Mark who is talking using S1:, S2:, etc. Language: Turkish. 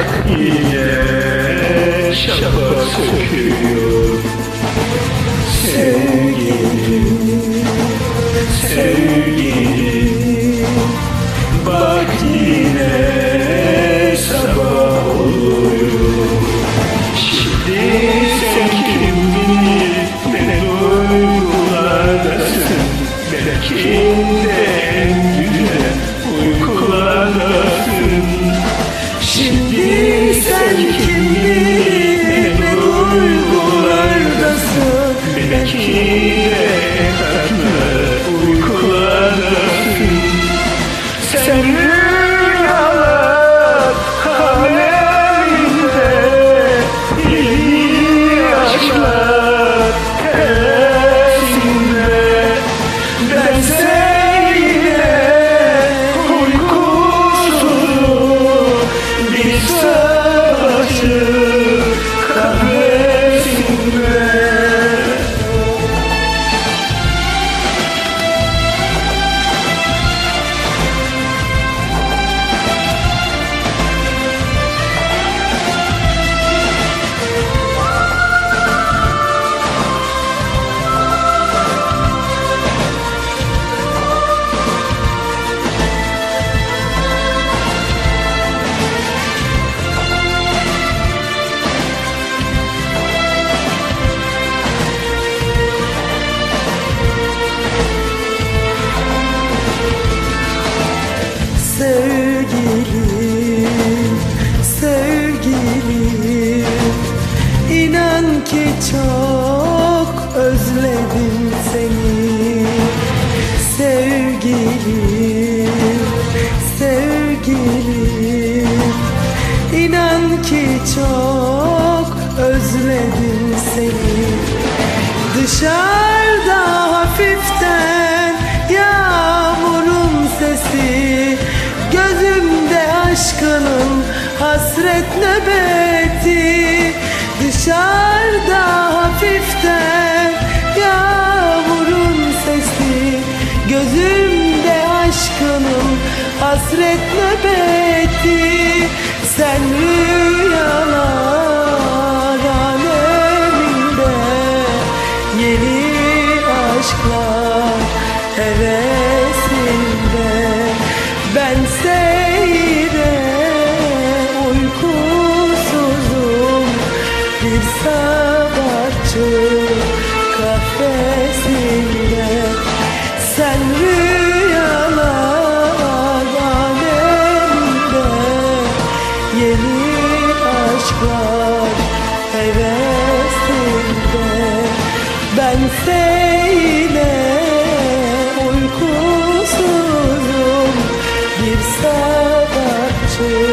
S1: Bak yine şafak söküyor Sevgilim, sevgilim Bak yine sabah oluyor Şimdi sen kim bilir ne duygulardasın Belki de Belki
S2: özledim seni. Dışarıda hafiften yağmurun sesi. Gözümde aşkının hasret nöbeti. Dışarıda hafiften yağmurun sesi. Gözümde aşkının hasret nöbeti hevesinde Ben seyre uykusuzum Bir sabahçı kafesinde. Sen rüyalar aleminde Yeni aşklar hevesinde. Ben seni to